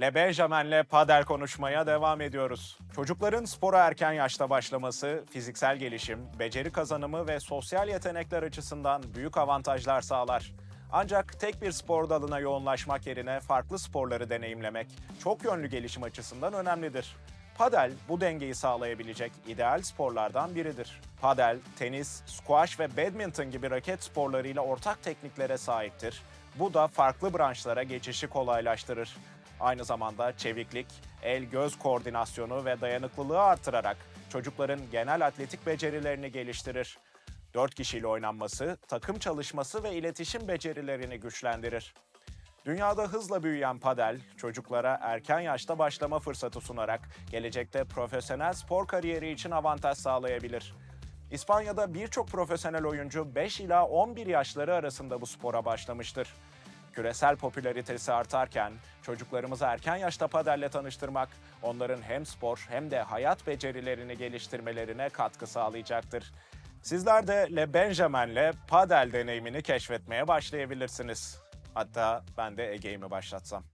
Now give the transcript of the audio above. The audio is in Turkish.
Le Benjamin'le padel konuşmaya devam ediyoruz. Çocukların spora erken yaşta başlaması, fiziksel gelişim, beceri kazanımı ve sosyal yetenekler açısından büyük avantajlar sağlar. Ancak tek bir spor dalına yoğunlaşmak yerine farklı sporları deneyimlemek çok yönlü gelişim açısından önemlidir. Padel bu dengeyi sağlayabilecek ideal sporlardan biridir. Padel, tenis, squash ve badminton gibi raket sporlarıyla ortak tekniklere sahiptir. Bu da farklı branşlara geçişi kolaylaştırır. Aynı zamanda çeviklik, el-göz koordinasyonu ve dayanıklılığı artırarak çocukların genel atletik becerilerini geliştirir. Dört kişiyle oynanması, takım çalışması ve iletişim becerilerini güçlendirir. Dünyada hızla büyüyen padel, çocuklara erken yaşta başlama fırsatı sunarak gelecekte profesyonel spor kariyeri için avantaj sağlayabilir. İspanya'da birçok profesyonel oyuncu 5 ila 11 yaşları arasında bu spora başlamıştır. Küresel popülaritesi artarken çocuklarımızı erken yaşta padelle tanıştırmak onların hem spor hem de hayat becerilerini geliştirmelerine katkı sağlayacaktır. Sizler de Le Benjamin'le padel deneyimini keşfetmeye başlayabilirsiniz. Hatta ben de Ege'yi mi başlatsam?